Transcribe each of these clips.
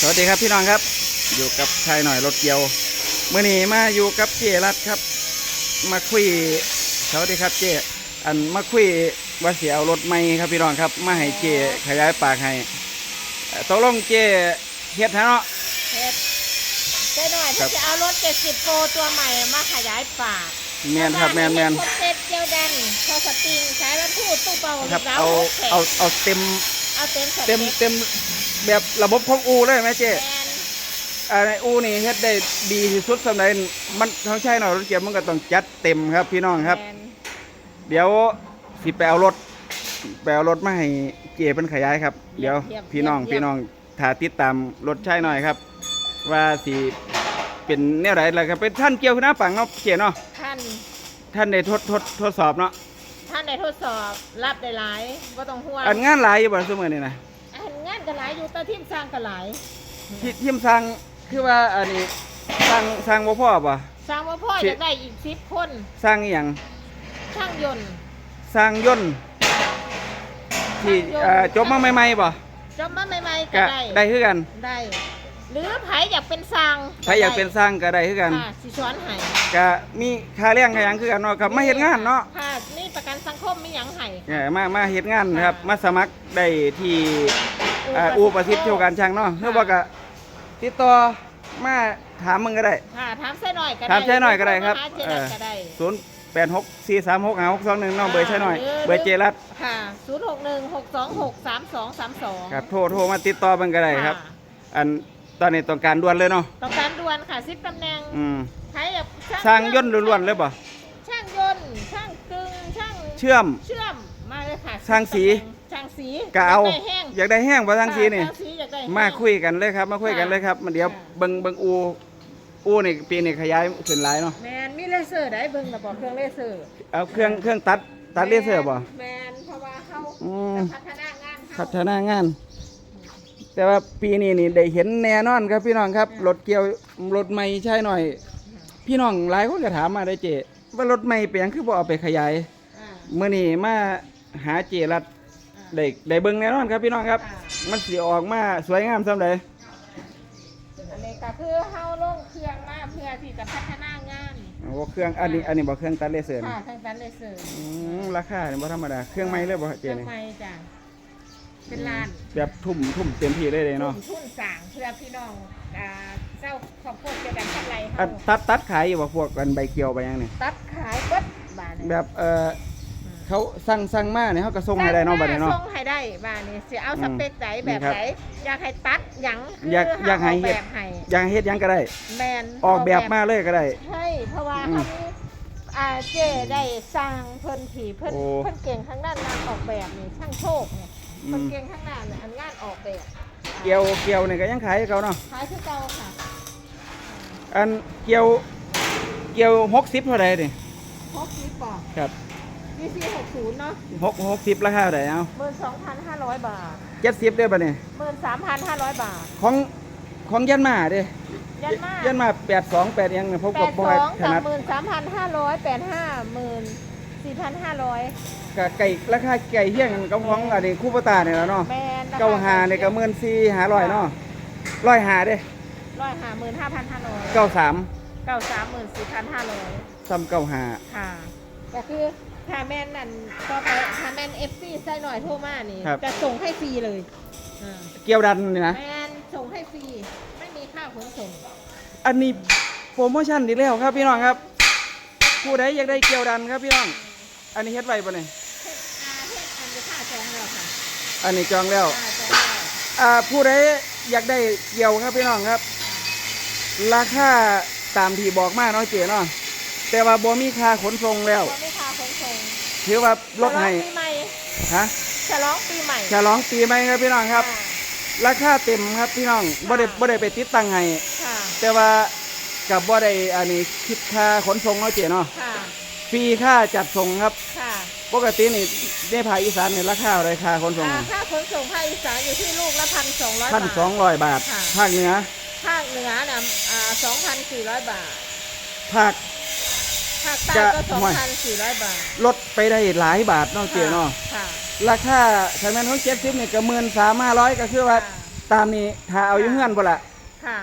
สวัสดีครับพี่น้องครับ อยู่กับชายหน่อยรถเกียวเมื่อนี้มาอยู่กับเจรัตครับ มาคุยสวัสดีครับเจอันมาคุยว่าเสียเอารถใหม่ครับพี่น้องครับมาให้เจขยายปากให้เอ่อตกลงเจเฮ็ดให้เนาะเฮ็ดเจ๊หน่อยครัที่บจะเอารถ70โปรตัวใหม่มาขยายปากแมนครับแมนแมนครบเซตเจลแดนโทรสปริงใช้แล้วพูดตู้เป่าครับแล้วเอาโคเอาเอาเต็มเอาเต็มสเต็มเต็ม แบบระบบของอูเลยไหมเจแมนอ่าในอูนี่เฮ็ดได้ดีที่สุดสำหรับมันทั้งใช่หน่อยรถเกียวมันก็ต้องจัดเต็มครับ พี่น้องครับแมนเดี๋ยวสิไปเอารถไปเอารถมาให้เก๋เป็นขยายครับ เดี๋ยวพี่น้องพี่น้องถ้าติดตามรถใช่หน่อยครับ ว่าสิเป็นแนวไหนล่ะครับเป็นท่านเกี่ยวขึ้นหน้าปังเนาะเก๋เนาะท่านท่านได้ทดทดทดสอบเนาะท่านได้ทดสอบรับได้หลายก็ต้องห่วงอันงานหลายอยู่บ่ซุมื้อนี่นะอันงานก็หลายอยู่แต่ทีมสร้างก็หลายที่ทีมสร้างคือว่าอันนี้สร้างสร้างบ่พอบ่สร้างว่าพ่อที่อยากได้อีก10คนสร้างอีหยังช่างยนต์สร้างยนต์ที่เอ่อจบมาใหม่ๆบ่จบมาใหม่ๆก็ก็ได้ได้คือกันได้ หรือไผอยากเป็นสร้างใครอยากเป็นสร้างก็ได้คือกันค่ะสิช้อนให้ก็มีค่าเลี้ยงค่าหยังคือกันเนาะครับมาเฮ็ดงานเนาะ ค่ะนี่ประกันสังคมไม่หยังให้ เออมา มาเฮ็ดงานนะครับ มาสมัครได้ที่ อ่าอูประสิทธิ์โชว์การช่างเนาะเพื่อว่าก็ติดต่อมาถามมึงก็ได้ ค่ะถามใส่หน่อยก็ได้ถามใส่หน่อยก็ได้ครับหาเจรัตก็ได้0 8 6 4 3 6 5 6 2 1น้องเบอร์ใช่หน่อยหรือเบอร์เจรัตค่ะ0 6 1 6 2 6 3 2 3 2ครับโทรโทรมาติดต่อมันก็ได้ครับ อันตอนนี้ต้องการด่วนเลยเนาะต้องการด่วนค่ะซิปตำแหน่งอืมใครอยากสร้างยนต์ล้วนๆเลยป่ะช่างยนต์ช่างกึ่งช่างเชื่อมเชื่อมมาเลยค่ะช่างสีช่างสีก็เอายได้แห้ง อยากได้แห้งบ่ทางสีนี่ช่างสีอยากได้แห้งมาคุยกันเลยครับ มาคุยกันเลยครับ มันเดี๋ยวค่ะเบิ่งเบิ่งอูอูนี่ปีนี้ขยายขึ้นหลายเนาะแมนมีเลเซอร์ได้เบิ่งระบอกเครื่องเลเซอร์เอาเครื่องเครื่องตัดตัดเลเซอร์ป่ะแมนเพราะว่าเขาอืม จะพัฒนางานเขาพัฒนางาน แต่ว่าปีนี้นี่ได้เห็นแน่นอนครับพี่น้องครับรถเกี่ยวรถใหม่ใช่หน่อย พี่น้องหลายคนก็ถามมาได้เจว่ารถใหม่เป็นหยังคือบ่เอาไปขยาย อ่า เมื่อนี้มาหาเจรัดอ่า ได้ได้เบิ่งแน่นอนครับพี่น้องครับอ่ามันสิออกมาสวยงามซำใดอันนี้ก็คือเฮาลงเครื่องมาเพื่อที่จะพัฒนางานโอ้เครื่องอันนี้อันนี้บ่เครื่องตัดเลเซอร์ค่ะนะทางด้านเลเซอร์อืมราคานี่บ่ธรรมดาเครื่องใหม่เลยบ่เจเครื่องนี่ไม้จ้ะเป็นลานแบบทุ่มทุ่มเต็มที่เลยเลยเนาะทุนสร้างเพื่อพี่น้องอ่าเจ้าครอบครัวเจะดันกันไรอัเฮานตัดตัดขายอยู่บ่พวกกันใบเกี่ยวใบหยังนี่ตัดขายเบิดบาทนี่แบบเออ เขาสั่งสั่งมาเนี่ยเขาก็ส่งให้ได้เนาะบัดนี้เนาะ ส่งให้ได้บ้านนี้สิเอาสเปคไหนอืมแบบครับไหนอยากให้ตัดหยังอยากคือยากให้เฮเฮ็ด แบบให้อย่างเฮ็ดหยังก็ได้ แมนออกแบบมาเลยก็ได้ ใช่เพราะว่าอืมเขามีอ่าเจได้สร้างเพิ่นผีเพิ่นโอ้ เพิ่นเก่งทางด้านงานออกแบบนี่ช่างโชคเนี่ยอืเพิ่นมเก่งทางด้านอันงานออกแบบเกี่ยวเกี่ยวนี่ก็ยังขายให้เขาเนาะ ขายคือเก่าค่ะอันเกี่ยวเกี่ยว60เท่าใดนี่พกนี้บอกครับ DC 60เนาะ6 60ราคาเท่าใดเอา12,500บาท70เด้อบัดนี้13,500บาท ของของยันมาเด้ยันมายันมา82 8ยังเนี่ยผมก็บ่ค่อยถ82นัด33,500 85 14,500ก็ไก่ราคาไก่เฮี้ยงกันกับของอันนี้คูปตาเนี่ยแหล้วเนาะแมนนะคะเก้าหาเนี่ยก็14,500เนาะร้อยหาเด้ร้อยห้าหมื่นห้าพันห้าร้อย93เก้าสามหมื่นสี่พันห้าร้อยซ้ำเก้าหาค่ะก็คือ ถ้าแม่นนั่นก็ไปถ้าแม่นเอฟซีใส่หน่อยโทรมานี่ครับ จะส่งให้ฟรีเลยอ่าเกี่ยวดันนี่นะ แม่นส่งให้ฟรีไม่มีค่าขนส่งอันนี้โปรโมชั่นอีกแล้วครับพี่น้องครับ ผู้ใดอยากได้เกี่ยวดันครับพี่น้อง อันนี้เฮ็ดไว้ปะเนี่ยเฮ็ดอาเฮ็ดอันจะค่าจองแล้วค่ะอันนี้จองแล้ว ค่าจองแล้วอ่าผู้ใดอยากได้เกี่ยวครับพี่น้องครับ ราคาตามที่บอกมาเนาะเจ๊เนาะ แต่ว่าบ่มีค่าขนส่งแล้วบ่มีค่าขนส่งถือว่าลดให้ฉลองปีใหม่ฮะฉลองปีใหม่ฉลองปีใหม่ครับพี่น้องครับ ราคาเต็มครับพี่น้องบ่ได้บ่ได้ไปติดตั้งให้ค่ะแต่ว่ากับบ่ได้อันนี้คิดค่าขนส่งเนาะเจ๊เนาะค่ะฟรีค่าจัดส่งครับค่ะปกตินี่ในภาคอีสานเนี่ยราคาอะไรค่าขนส่งอ่าค่าขนส่งภาคอีสานอยู่ที่ลูกละพันสองร้อยพันบาทสองร้อยบาทค่ะ ภาคเหนือภาคเหนือน่ะอ่าสองพันสี่ร้อยบาท ภาคภาคใต้จะก็สองห่วยพันสี่ร้อยบาท ลดไปได้หลายบาทเนาะเจ๊เนาะค่ะ ราคาถ้าแม่นของเจ็ดสิบนี่ก็หมื่นสามห้าร้อยก็คือว่าตามนี้ถ้าเอาอยู่เฮือนพุ่นล่ะค่ะ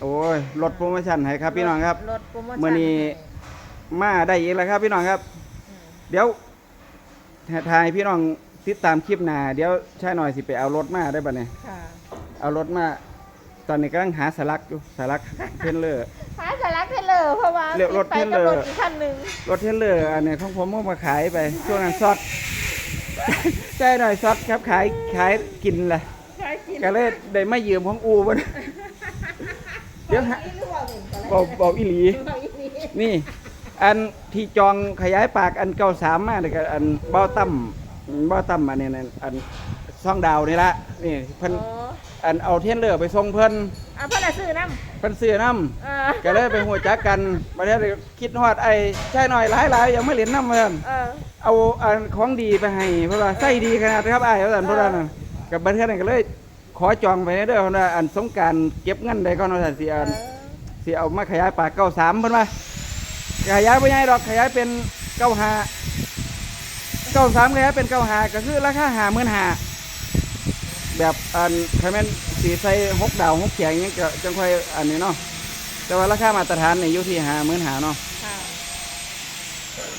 โอ้ยลดโปรโมชั่นให้ครับพี่น้องครับ ลดโปรโมชั่นมื้อนี้ มาได้อีกแล้วครับพี่น้องครับ อืมเดี๋ยวทายพี่น้องติดตามคลิปหน้าเดี๋ยวใช่หน่อยสิไปเอารถมาได้ป่ะเนี่ยค่ะเอารถมา ตอนนี้กำลังหาสลักอยู่สลักเทนเลอร์ หาสาระ เทเลอร์เพราะว่าเรียกรถไปเทรลเลกัอบร์รถอีกคันหนึ่งรถเทนเลอร์อันเนี้ยของผมเอามาขายไปช่วงนั้นซอดใช่หน่อยซอดครับขายขายกินแหละใช่กินก็เลยได้มายืมของอูมัน เดี๋ยวฮะหรือว่าเป็นอะไรบอกบอกอีหลี บอกอีกทีนี่ อันที่จองขยายปากอันเก้าสามมาเลยก็อันเบ้าตั้มเบ้าตั้มอันนี้นะอันซ่องดาวนี่ละนี่เพิ่นอ๋ออันเอาเทนเลอร์ไปส่งเพิ่น อะเพ่อละซื้อน้เพิ่นซื้อน้ำเออำก็เลยไปหัวจักกันมาได้คิดฮอดไอ้ใช่หน่อยหลายหลายๆยังไม่เหรียญน้ำเพิ่นเออ เอาอันของดีไปให้เพราะว่าใส่ดีขนาดครับไอ้ายเพราะว่าเพราะว่านั่นกับบันเทิงนั่นก็เลยขอจองไปเด้อเพราะว่าอันสงกรารเก็บเงินได้ก่อนว่าซั่นสิอัน สิเอามาขยายปากเก้าสามเพิ่นว่าขยายไปยังดอกขยายเป็นเก้าหาเก้าสามขยายเป็นเก้าหาก็คือราคาหาหมื่นหาแบบอันคาแมน สีใส่หกดาวหกเขียงอยังนี้ก็จังค่อยอันนี้เนาะแต่ว่าราคามาตรฐานเนี่ยอยู่ที่หาหมื่นหาเนาะค่ะ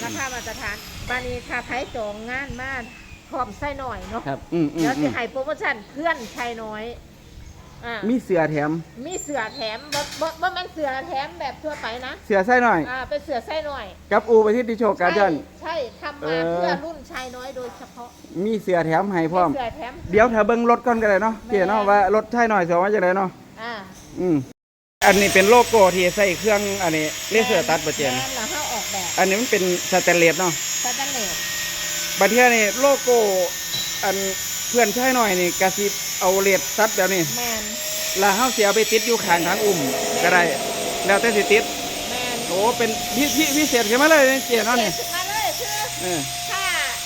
ราคามาตรฐานบานี้ค่าไทยจองงานมากพร้อมใส่หน่อยเนาะครับอืมอืมแล้วอืสิมให้โปรโมชั่นเพื่อนชายน้อย อ่ามีเสือแถม มีเสือแถมบ่บ่บ่แม่นเสือแถมแบบทั่วไปนะเสือใส่หน่อย อ่าเป็นเสือไส้หน่อยกับอูไปที่ดิโชการ์เดนใช่ทำเอมาอ เพื่อรุ่นชายน้อยโดยเฉพาะมีเสือแถมให้พร้อมเสือแถม เดี๋ยวถ้าเบิ่งรถก่อนก็ได้เนาะเจ๊เนาะว่ารถใช่หน่อยสิว่าจังไดเนาะอ่าอืมอันนี้เป็นโลโก้ที่ใส่เครื่องอันนี้เลเซอร์ตัดประเจนแม่เราเข้าออกแบบอันนี้มันเป็นสแตนเลสเนาะสแตนเลสบัดเทื่อนี่โลโก้อันเพื่อนชายหน่อยนี่กะสิ เอาเลสตัดแบบนี้ แมนแล้วเฮาสิเอาไปติดอยู่ข้างทางอุ้มก็ได้ แล้วแต่สิติด แมนโอ้เป็นพิพิพิเศษขึ้นมาเลยเจ๊เนาะนี่เสร็จมาเลยคือเออถ้า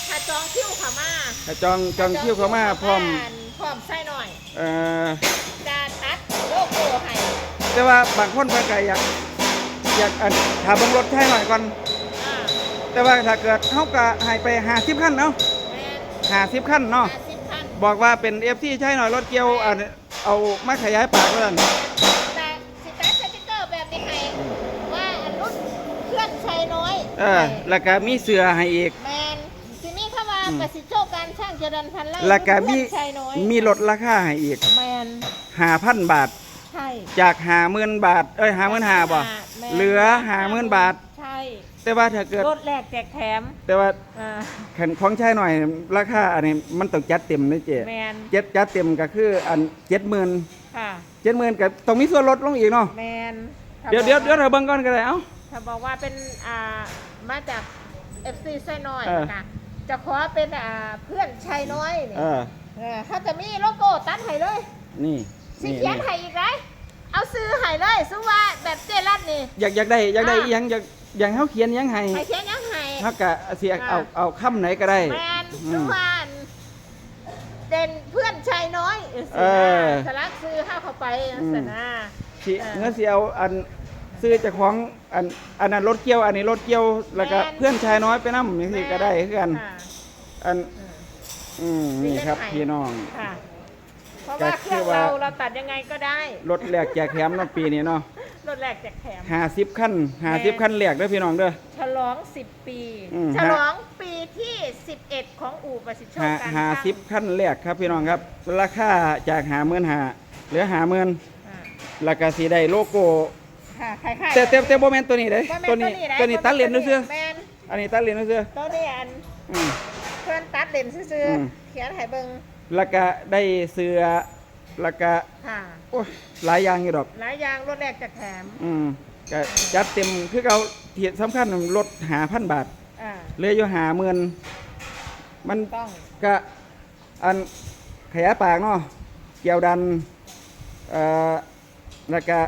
ถ้าจองคิวเขามาถ้าจองจองคิวเข้ามาพร้อมพร้อมไส้หน่อยเอ่อจะตัดโลโก้ให้แต่ว่าบางคนเพิ่นก็อยากอยากอันถ้าเบิ่งรถชายหน่อยก่อน อ่าแต่ว่าถ้าเกิดเฮาก็ให้ไป50คันเนาะแมน50คันเนาะ ห้าสิบพัน บอกว่าเป็น FC ใช่หน่อยรถเกียวอันเอามาขยายปากว่าซั่นแต่สิตัดสติ๊กเกอร์แบบนี้ให้ว่าอันรุ่นเพื่อนชายน้อยเออแล้วก็มีเสือให้อีก แมนสิมีเข้ามาอืมประสิทธิโชคการช่างเจริญพันธุ์ไร่แล้วก็มีเพื่อนชายน้อยมีลดราคาให้อีกแมน5,000บาท ใช่จาก50,000บาท เอ้ย55,000บ่แม่นเหลือ50,000บาทใช่ แต่ว่าถ้าเกิด รถแรกแจกแถมแต่ว่าอ่า ขันของใช้หน่อย ราคาอันนี้มันต้องจัดเต็มนะเจ๊แมนเจ็ดจัดเต็มก็คืออัน70,000ค่ะ70,000ก็ต้องมีส่วนลดลงอีกเนาะแมนถ้าเดี๋ยวบอกเดี๋ยวเดี๋ยวเราเบิ่งก่อนก็ได้เอ้า ถ้าบอกว่าเป็นอ่ามาจาก FC ไส้น้อยเออนะจะขอเป็นอ่าเพื่อนชายน้อยนี่เออเออถ้าจะมีโลโก้ตัดให้เลยนี่สินี่เขียนให้อีกไรเอา ซื้อให้เลยซื้อว่าแบบเจรัตนี่ อยากอยากได้อยากได้อะอีหยังอยากอย่างเฮาเขียนหยังให้ให้เขียนยังให้ เฮาก็สิอะ เอาเอาคำไหนก็ได้ แมนอืซื้อมว่าเป็นเพื่อนชายน้อยสิเออนะสลักซื้อเข้าเข้าไปสนะสิเออเงื่อสิเอาอันซื้อเจากของอันอันนั้นรถเกี่ยว อันนี้รถเกี่ยวแล้วก็แม่น เพื่อนชายน้อยไปนำจังซี่ก็ได้คือกัน ค่ะ อันเอออืมนี่ครับมีเล่นไห่พี่น้อง ค่ะ เพราะว่าเครื่องก็คือว่าเราเราตัดยังไงก็ได้รถแรกแจกแถมเนาะปีนี้เนาะรถแรกแจกแถม50คันแม่50คันแรกเด้อพี่น้องเด้อ ฉลอง 10 ปี อืม ฉลองปีที่ 11 ของอู่ประสิทธิโชคห้าการห้าช่างสิบคันแรกครับพี่น้องครับ ราคาจากหาเมื่นหาเหลือหาเมื่นอ่าแล้วก็สีได้โลโก้ค่ะคล้ายๆแต่แต่แต่โบแมนตัวนี้เด้บ่แม่ตัวนี้ได้ตัวนี้ตัดเลนซ์เสื้อแมนอันนี้ตัดเลนซ์เสื้อตัวนี้อัน อืม เพื่อนตัดเลนซ์ซื่ออืม ๆเขียนให้เบิ่ง แล้วก็ได้เสื้อแล้วก็ค่ะ โอ้ยหลายอย่างอยู่ดอก หลายอย่างรถแรกแจกแถมอืมก็จัดเต็มคือเขาที่สำคัญลดหาพันบาทอ่าเหลืออยู่หาเมื่นมันต้องก็อันขยายปากเนาะเกี่ยวดันเอ่อแล้วก็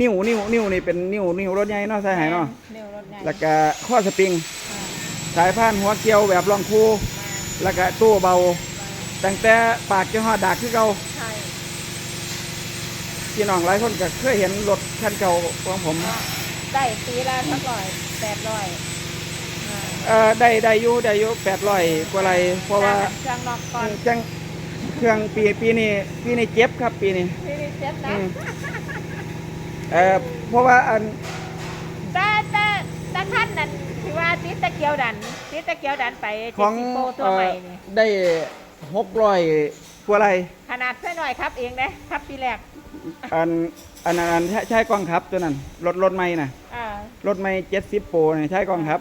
นิ้วนิ้วนิ้วนี่เป็นนิ้วนิ้วรถใหญ่เนาะใส่หายเนาะเร็วรถใหญ่แล้วก็ข้อสปริง อ่าสายพานหัวเกี่ยวแบบรองคูแล้วก็ตู้เบา ตั้งแต่ปากจนหอดดากคือเก่าใช่พี่น้องหลายคนก็เคยเห็นรถคันเก่าของผม ก็ได้ปีละสักร้อยแปดร้อยอ่าเอ่อได้ได้อยู่ได้อยู่แปดร้อยกว่าไรเพราะว่าจ้างนอกก่อนจังเครื่องปีปีนี้ปีนี้เจ็บครับปีนี้นี่นี่เจ็บนะอืมเอ่อเพราะว่าอันแต่แต่แต่ท่านนั้นที่ว่าติดตะเกียวดันติดตะเกียวดันไปขเจ็อดงสิบโปรตัวเอ่ใหม่อนี่ได้ หกร้อยกว่าไรขนาดเส้นหน่อยครับเองนะครับปีแรกอันอันนั้นอันใช้ใช้กองทัพตัวนั้นรถรถไม่น่ะอ่ารถไม่เจ็ดสิบโปรเนี่ยใช้กองทัพ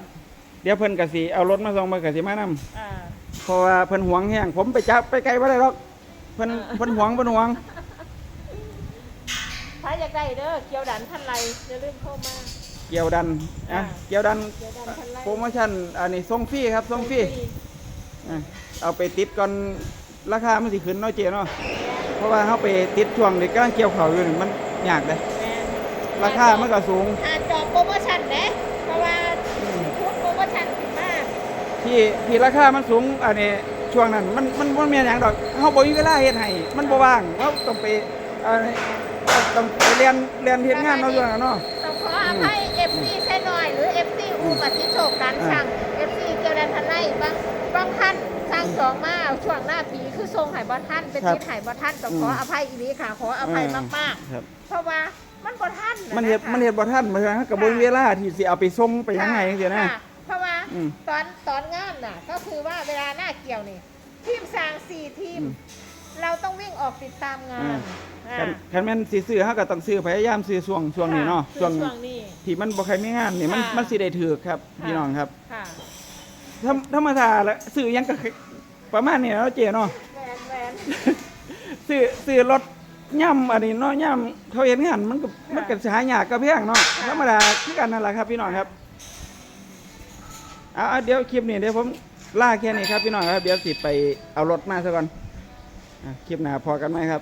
เดี๋ยวเพิ่นกสิเอารถมาส่งเพิ่นกสิมานำอ่า เพราะว่าเพิ่นหวงแห้งผมไปจับไปไกลบ่ได้หรอกเพิ่นเพิ่นหวงเพิ่นหวง ถ้าอยากได้เด้อเกียวดันท่านไรอย่าลืมเข้ามา เกี่ยวดันอ่าอะเกี่ยวดันเกียวดันท่านไรโปรโมชั่นอันนี้ส่งฟรีครับส่งฟรีอะ เอาไปติดก่อนราคามันสิขึ้นเนาะเจเนาะเพราะว่าเฮาไปติดช่วงที่กำลังเกี่ยวข้าวอยู่นี่มันยากเด้แม่นราคามันก็สูงหาจองโปรโมชั่นเด้เพราะว่าพูดโปรโมชั่นขึ้นมากที่ที่ราคามันสูงอันนี้ช่วงนั้นมันมันบ่แม่นหยังดอกเฮาบ่มีเวลาเฮ็ดให้มันบ่ว่างเฮาต้องไปอันนี้ต้องไปเรียนเรียนเฮ็ดงานเนาะช่วงนั้นเนาะต้องขออภัย FC เส้นหน่อยหรือ FC อูกับทิโชคการช่าง FC เกียวดันทันไล่บางบางท่าน สร้างจองมาช่วงหน้าปีคือทรงไห่บอท่านเป็นครับทิศไห่บอท่านต้องขออภัยอีนี้ค่ะ ขออภัยมากครับ ๆ เพราะว่ามันบอท่านะมันเห็ดะคะ มันเห็ดบ่ทันมันก็บ่มีเวลาที่สิเอาไปส่งไปยังไงจังซี่นะ ค่เพราะว่าอืมตอนตอนงานน่ะ ก็คือว่าเวลาหน้าเกี่ยวนี่ทีมสร้างสี่ทีม อืมเราต้องวิ่งออกติดตามงานคัอ่านคันแม่นสิซื้อเฮาก็ต้องซื้อพยายามซื้อช่วงช่วงนี้เนาะค่ะช่วงช่วงนี้ ที่มันบ่ใครมีงานนี่มันค่ะมันสิได้ถูกครับค่ะ พี่น้องครับ ค่ะ ธรรมธรรมดาละซื้อหยังก็คือประมาณนี้เนาะเจเนาะ แหวนแหวนซื้อซื้อรถย่ำอันนี้เนาะย่ำเขาเฮ็ดงานมันก็มันก็สิหายากก็แพงเนาะธรรมดาคือกันนั่นแหละครับพี่น้องครับเอาเอาเดี๋ยวคลิปนี้เดี๋ยวผมลาแค่นี้ครับพี่น้องครับเดี๋ยวสิไปเอารถมาซะก่อนอะคลิปหน้าพอกันไหมครับ